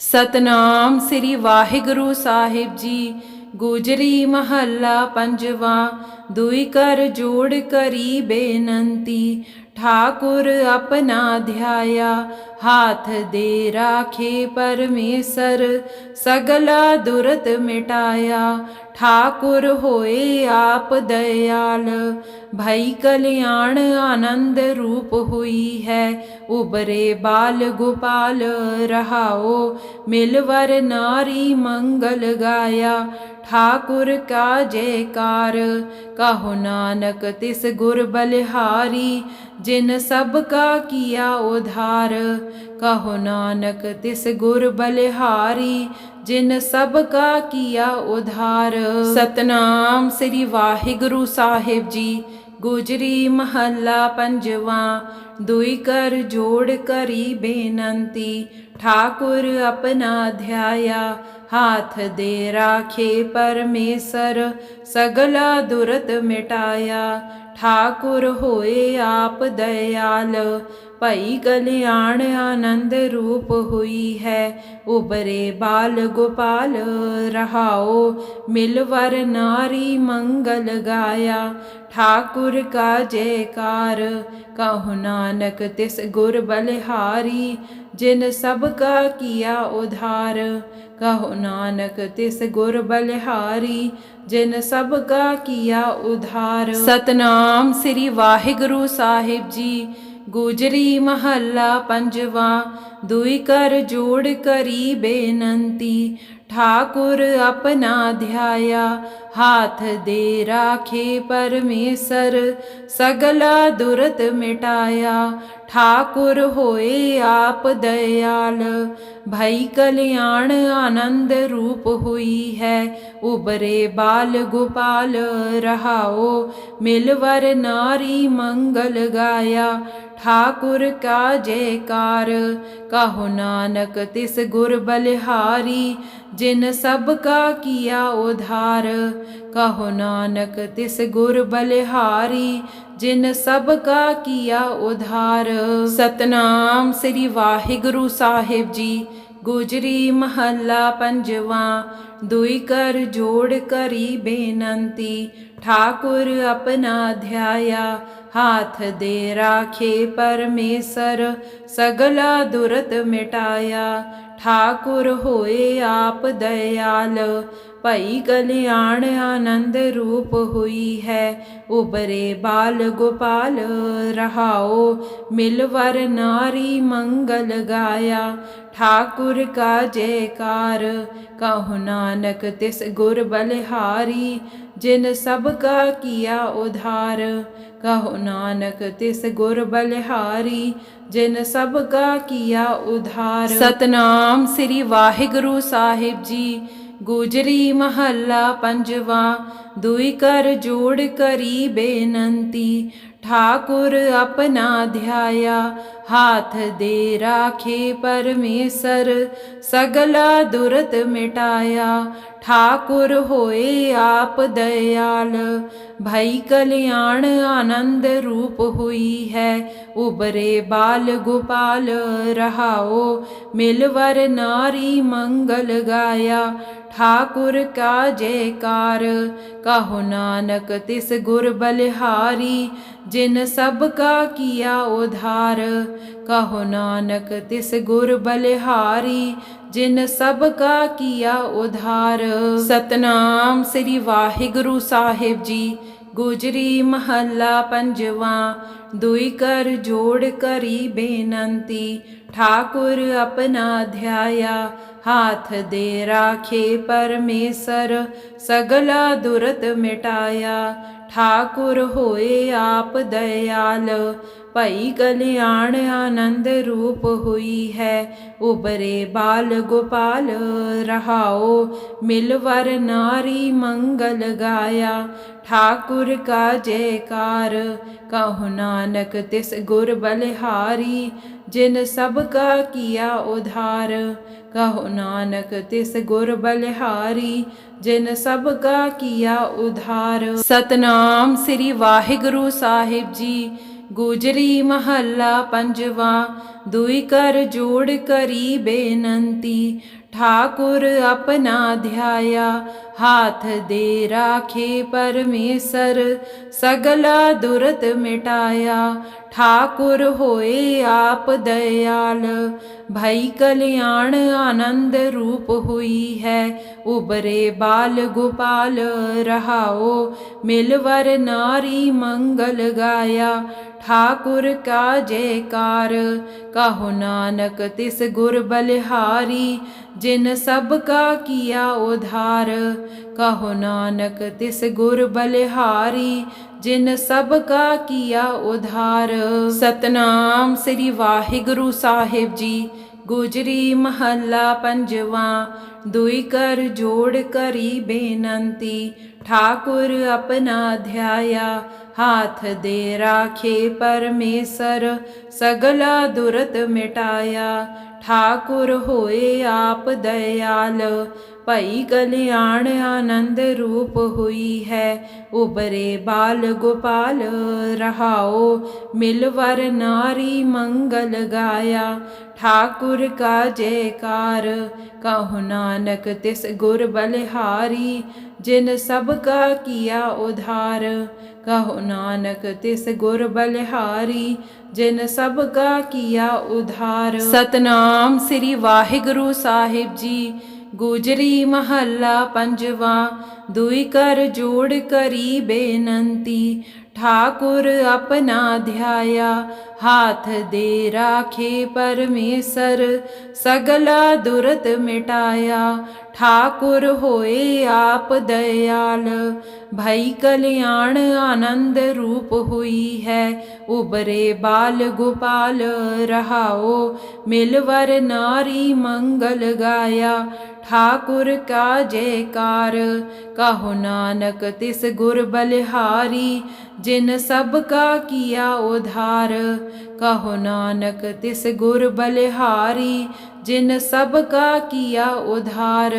ਸਤਨਾਮ ਸ੍ਰੀ ਵਾਹਿਗੁਰੂ ਸਾਹਿਬ ਜੀ। ਗੁਜਰੀ ਮਹੱਲਾ ਪੰਜਵਾ, ਦੁਈ ਕਰ ਜੋੜ ਕਰੀ ਬੇਨੰਤੀ। ਠਾਕੁਰ ਆਪਣਾ ਧਿਆਇਆ, ਹਾਥ ਦੇ ਰਾਖੇ ਪਰਮੇਸ਼ਰ। ਸਗਲਾ ਦੁਰਤ ਮਿਟਾਇਆ, ਠਾਕੁਰ ਹੋਏ ਆਪ ਦਇਆਲ। ਭਈ ਕਲਿਆਣ ਆਨੰਦ ਰੂਪ ਹੋਈ ਹੈ ਉਬਰੇ ਬਾਲ ਗੋਪਾਲ ਰਹਾਓ, ਮਿਲਵਰ ਨਾਰੀ ਮੰਗਲ ਗਾਇਆ। ਠਾਕੁਰ ਕਾ ਜੈਕਾਰ, ਕਹੋ ਨਾਨਕ ਤਿਸ ਗੁਰ ਬਲਿਹਾਰੀ, ਜਿਨ ਸਭ ਕਾ ਕੀਆ ਉਧਾਰ। ਕਹੋ ਨਾਨਕ ਤਿਸ ਗੁਰ ਬਲਿਹਾਰੀ, ਜਿਨ ਸਭ ਕਾ ਕੀਆ ਉਧਾਰ। ਸਤਨਾਮ ਸ੍ਰੀ ਵਾਹਿਗੁਰੂ ਸਾਹਿਬ ਜੀ ਗੁਜਰੀ ਮਹੱਲਾ ਪੰਜਵਾ, ਦੁਈ ਕਰ ਜੋੜ ਕਰੀ ਬੇਨੰਤੀ, ਠਾਕੁਰ ਆਪਣਾ ਧਿਆਇਆ, ਹਾਥ ਦੇ ਰਾਖੇ ਪਰਮੇਸ਼ਰ, ਸਗਲਾ ਦੁਰਤ ਮਿਟਾਇਆ। ਠਾਕੁਰ ਹੋਏ ਆਪ ਦਇਆਲ, ਭਈ ਕਲਿਆਣ ਆਨੰਦ ਰੂਪ ਹੋਈ ਹੈ। ਉਬਰੇ ਬਾਲ ਗੋਪਾਲ ਰਹਾਓ ਮਿਲਵਰ ਨਾਰੀ ਮੰਗਲ ਗਾਇਆ। ਠਾਕੁਰ ਕਾ ਜੈਕਾਰ, ਕਹੋ ਨਾਨਕ ਤਿਸ ਗੁਰ ਬਲਿਹਾਰੀ। ਜਿਨ ਸਭ ਕਾ ਕੀਆ ਉਧਾਰ, ਕਹੋ ਨਾਨਕ ਤਿਸ ਗੁਰ ਬਲਿਹਾਰੀ, ਜਿਨ ਸਭ ਕਾ ਕੀਆ ਉਧਾਰ। ਸਤਨਾਮ ਸ੍ਰੀ ਵਾਹਿਗੁਰੂ ਸਾਹਿਬ ਜੀ, ਗੁਜਰੀ ਮਹੱਲਾ ਪੰਜਵਾ, ਦੁਈ ਕਰ ਜੋੜ ਕਰੀ ਬੇਨੰਤੀ ਠਾਕੁਰ ਆਪਣਾ ਧਿਆਇਆ ਹਾਥ ਦੇ ਰਾਖੇ ਪਰਮੇਸ਼ਰ ਸਗਲਾ ਦੁਰਤ ਮਿਟਾਇਆ ਠਾਕੁਰ ਹੋਏ ਆਪ ਦਇਆਲ ਭਈ ਕਲਿਆਣ ਆਨੰਦ ਰੂਪ ਹੋਈ ਹੈ ਉਬਰੇ ਬਾਲ ਗੋਪਾਲ ਰਹਾਓ ਮਿਲਵਰ ਨਾਰੀ ਮੰਗਲ ਗਾਇਆ ਠਾਕੁਰ ਕਾ ਜੈਕਾਰ, ਕਹੋ ਨਾਨਕ ਤਿਸ ਗੁਰ ਬਲਿਹਾਰੀ, ਜਿਨ ਸਭ ਕਾ ਕੀਆ ਉਧਾਰ, ਕਹੋ ਨਾਨਕ ਤਿਸ ਗੁਰ ਬਲਿਹਾਰੀ, ਜਿਨ ਸਭ ਕਾ ਕੀਆ ਉਧਾਰ। ਸਤਨਾਮ ਸ੍ਰੀ ਵਾਹਿਗੁਰੂ ਸਾਹਿਬ ਜੀ ਗੁਜਰੀ ਮਹੱਲਾ ਪੰਜਵਾ, ਦੁਈ ਕਰ ਜੋੜ ਕਰੀ ਬੇਨੰਤੀ, ਠਾਕੁਰ ਆਪਣਾ ਧਿਆਇਆ, ਹਾਥ ਦੇ ਰਾਖੇ ਪਰਮੇਸ਼ਰ, ਸਗਲਾ ਦੁਰਤ ਮਿਟਾਇਆ, ਠਾਕੁਰ ਹੋਏ ਆਪ ਦਇਆਲ ਭਈ ਕਲਿਆਣ ਆਨੰਦ ਰੂਪ ਹੋਈ ਹੈ। ਉਬਰੇ ਬਾਲ ਗੋਪਾਲ ਰਹਾਓ ਮਿਲਵਰ ਨਾਰੀ ਮੰਗਲ ਗਾਇਆ। ਠਾਕੁਰ ਕਾ ਜੈਕਾਰ ਕਹੋ ਨਾਨਕ ਤਿਸ ਗੁਰ ਬਲਿਹਾਰੀ। ਜਿਨ ਸਭ ਕਾ ਕੀਆ ਉਧਾਰ, ਕਹੋ ਨਾਨਕ ਤਿਸ ਗੁਰ ਬਲਿਹਾਰੀ। ਜਿਨ ਸਭ ਕਾ ਕੀਆ ਉਧਾਰ। ਸਤਨਾਮ ਸ੍ਰੀ ਵਾਹਿਗੁਰੂ ਸਾਹਿਬ ਜੀ। ਗੁਜਰੀ ਮਹੱਲਾ ਪੰਜਵਾ, ਦੁਈ ਕਰ ਜੋੜ ਕਰੀ ਬੇਨੰਤੀ, ਠਾਕੁਰ ਆਪਣਾ ਧਿਆਇਆ, ਹਾਥ ਦੇ ਰਾਖੇ ਪਰਮੇਸ਼ਰ, ਸਗਲਾ ਦੁਰਤ ਮਿਟਾਇਆ, ਠਾਕੁਰ ਹੋਏ ਆਪ ਦਇਆਲ, ਭਈ ਕਲਿਆਣ ਆਨੰਦ ਰੂਪ ਹੋਈ ਹੈ ਉਬਰੇ ਬਾਲ ਗੋਪਾਲ ਰਹਾਓ, ਮਿਲਵਰ ਨਾਰੀ ਮੰਗਲ ਗਾਇਆ ਠਾਕੁਰ ਕਾ ਜੈਕਾਰ, ਕਹੋ ਨਾਨਕ ਤਿਸ ਗੁਰ ਬਲਿਹਾਰੀ, ਜਿਨ ਸਭ ਕਾ ਕੀਆ ਉਧਾਰ, ਕਹੋ ਨਾਨਕ ਤਿਸ ਗੁਰ ਬਲਿਹਾਰੀ, ਜਿਨ ਸਭ ਕਾ ਕੀਆ ਉਧਾਰ। ਸਤਨਾਮ ਸ੍ਰੀ ਵਾਹਿਗੁਰੂ ਸਾਹਿਬ ਜੀ, ਗੁਜਰੀ ਮਹੱਲਾ ਪੰਜਵਾ, ਦੁਈ ਕਰ ਜੋੜ ਕਰੀ ਬੇਨੰਤੀ ਠਾਕੁਰ ਆਪਣਾ ਧਿਆਇਆ ਹਾਥ ਦੇ ਰਾਖੇ ਪਰਮੇਸ਼ਰ ਸਗਲਾ ਦੁਰਤ ਮਿਟਾਇਆ ਠਾਕੁਰ ਹੋਏ ਆਪ ਦਇਆਲ ਭਈ ਕਲਿਆਣ ਆਨੰਦ ਰੂਪ ਹੋਈ ਹੈ ਉਬਰੇ ਬਾਲ ਗੋਪਾਲ ਰਹਾਓ ਮਿਲਵਰ ਨਾਰੀ ਮੰਗਲ ਗਾਇਆ ਠਾਕੁਰ ਕਾ ਜੈਕਾਰ ਕਹੋ ਨਾਨਕ ਤਿਸ ਗੁਰ ਬਲਿਹਾਰੀ ਜਿਨ ਸਭ ਕਾ ਕੀਆ ਉਧਾਰ, ਕਹੋ ਨਾਨਕ ਤਿਸ ਗੁਰ ਬਲਿਹਾਰੀ, ਜਿਨ ਸਭ ਕਾ ਕੀਆ ਉਧਾਰ। ਸਤਨਾਮ ਸ੍ਰੀ ਵਾਹਿਗੁਰੂ ਸਾਹਿਬ ਜੀ, ਗੁਜਰੀ ਮਹੱਲਾ ਪੰਜਵਾ, ਦੁਈ ਕਰ ਜੋੜ ਕਰੀ ਬੇਨੰਤੀ। ਠਾਕੁਰ ਆਪਣਾ ਧਿਆਇਆ ਹਾਥ ਦੇ ਰਾਖੇ ਪਰਮੇਸ਼ਰ ਸਗਲਾ ਦੁਰਤ ਮਿਟਾਇਆ ਠਾਕੁਰ ਹੋਏ ਆਪ ਦਇਆਲ ਭਈ ਕਲਿਆਣ ਆਨੰਦ ਰੂਪ ਹੋਈ ਹੈ ਉਬਰੇ ਬਾਲ ਗੋਪਾਲ ਰਹਾਓ ਮਿਲਵਰ ਨਾਰੀ ਮੰਗਲ ਗਾਇਆ ਠਾਕੁਰ ਕਾ ਜੈਕਾਰ, ਕਹੋ ਨਾਨਕ ਤਿਸ ਗੁਰ ਬਲਿਹਾਰੀ, ਜਿਨ ਸਭ ਕਾ ਕੀਆ ਉਧਾਰ, ਕਹੋ ਨਾਨਕ ਤਿਸ ਗੁਰ ਬਲਿਹਾਰੀ, ਜਿਨ ਸਭ ਕਾ ਕੀਆ ਉਧਾਰ। ਸਤਨਾਮ ਸ੍ਰੀ ਵਾਹਿਗੁਰੂ ਸਾਹਿਬ ਜੀ ਗੁਜਰੀ ਮਹੱਲਾ ਪੰਜਵਾਂ, ਦੁਈ ਕਰ ਜੋੜ ਕਰੀ ਬੇਨੰਤੀ, ਠਾਕੁਰ ਆਪਣਾ ਧਿਆਇਆ, ਹਾਥ ਦੇ ਰਾਖੇ ਪਰਮੇਸ਼ਰ, ਸਗਲਾ ਦੁਰਤ ਮਿਟਾਇਆ, ਠਾਕੁਰ ਹੋਏ ਆਪ ਦਇਆਲ ਭਈ ਕਲਿਆਣ ਆਨੰਦ ਰੂਪ ਹੋਈ ਹੈ। ਉਬਰੇ ਬਾਲ ਗੋਪਾਲ ਰਹਾਓ ਮਿਲਵਰ ਨਾਰੀ ਮੰਗਲ ਗਾਇਆ। ਠਾਕੁਰ ਕਾ ਜੈਕਾਰ ਕਹੋ ਨਾਨਕ ਤਿਸ ਗੁਰ ਬਲਿਹਾਰੀ। ਜਿਨ ਸਭ ਕਾ ਕੀਆ ਉਧਾਰ, ਕਹੋ ਨਾਨਕ ਤਿਸ ਗੁਰ ਬਲਿਹਾਰੀ। ਜਿਨ ਸਭ ਕਾ ਕੀਆ ਉਧਾਰ। ਸਤਨਾਮ ਸ੍ਰੀ ਵਾਹਿਗੁਰੂ ਸਾਹਿਬ ਜੀ। ਗੁਜਰੀ ਮਹੱਲਾ ਪੰਜਵਾਂ ਦੁਈ ਕਰ ਜੋੜ ਕਰੀ ਬੇਨੰਤੀ। ਠਾਕੁਰ ਆਪਣਾ ਧਿਆਇਆ ਹਾਥ ਦੇ ਰਾਖੇ ਪਰਮੇਸ਼ਰ ਸਗਲਾ ਦੁਰਤ ਮਿਟਾਇਆ ਠਾਕੁਰ ਹੋਏ ਆਪ ਦਇਆਲ ਭਈ ਕਲਿਆਣ ਆਨੰਦ ਰੂਪ ਹੋਈ ਹੈ ਉਬਰੇ ਬਾਲ ਗੋਪਾਲ ਰਹਾਓ ਮਿਲਵਰ ਨਾਰੀ ਮੰਗਲ ਗਾਇਆ ਠਾਕੁਰ ਕਾ ਜੈਕਾਰ ਕਹੋ ਨਾਨਕ ਤਿਸ ਗੁਰ ਬਲਿਹਾਰੀ ਜਿਨ ਸਭ ਕਾ ਕੀਆ ਉਧਾਰ, ਕਹੋ ਨਾਨਕ ਤਿਸ ਗੁਰ ਬਲਿਹਾਰੀ, ਜਿਨ ਸਭ ਕਾ ਕੀਆ ਉਧਾਰ।